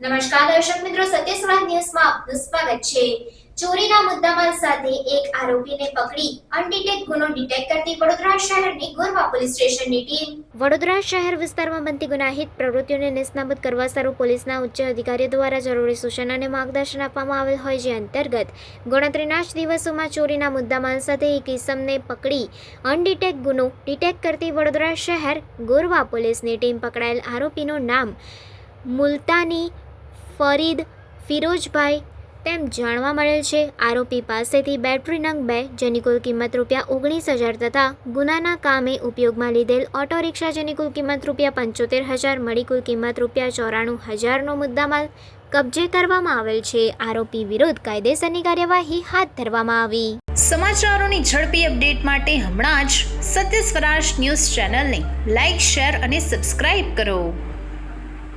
નમસ્કાર દર્શક મિત્રો સત્ય સ્વરાજ ન્યૂઝમાં આપનું સ્વાગત છે. ચોરીના મુદ્દામાલ સાથે એક આરોપીને પકડી અનડિટેક ગુનો ડિટેક્ટ કરતી વડોદરા શહેરની ગોરવા પોલીસ સ્ટેશનની ટીમ. વડોદરા શહેર વિસ્તારમાં બનતી ગુનાહિત પ્રવૃત્તિઓને નિષ્ણાબૂદ કરવા સારું પોલીસના ઉચ્ચ અધિકારીઓ દ્વારા જરૂરી સૂચન અને માર્ગદર્શન આપવામાં આવેલ હોય જે અંતર્ગત ગણતરીના દિવસોમાં ચોરીના મુદ્દામાલ સાથે એક ઇસમને પકડી અનડિટેક ગુનો ડિટેક્ટ કરતી વડોદરા શહેર ગોરવા પોલીસની ટીમ પકડાયેલ આરોપીનું નામ મુલતાની ફરીદ, ફિરોજભાઈ તેમ જાણવા મળેલ છે, આરોપી પાસેથી બેટરી નંગ બે, જેની કુલ કિંમત રૂપિયા ઓગણીસ હજાર તથા ગુનાના કામે ઉપયોગમાં લીધેલ ઓટો રિક્ષા જેની કુલ કિંમત રૂપિયા પંચોતેર હજાર મળી કુલ કિંમત રૂપિયા ચોરાણું હજારનો મુદ્દામાલ કબજે કરવામાં આવેલ છે. આરોપી વિરુદ્ધ કાયદેસરની કાર્યવાહી હાથ ધરવામાં આવી. સમાચારોની ઝડપી અપડેટ માટે હમણાં જ સત્ય સ્વરાજ ન્યૂઝ ચેનલને લાઇક શેર અને સબસ્ક્રાઇબ કરો.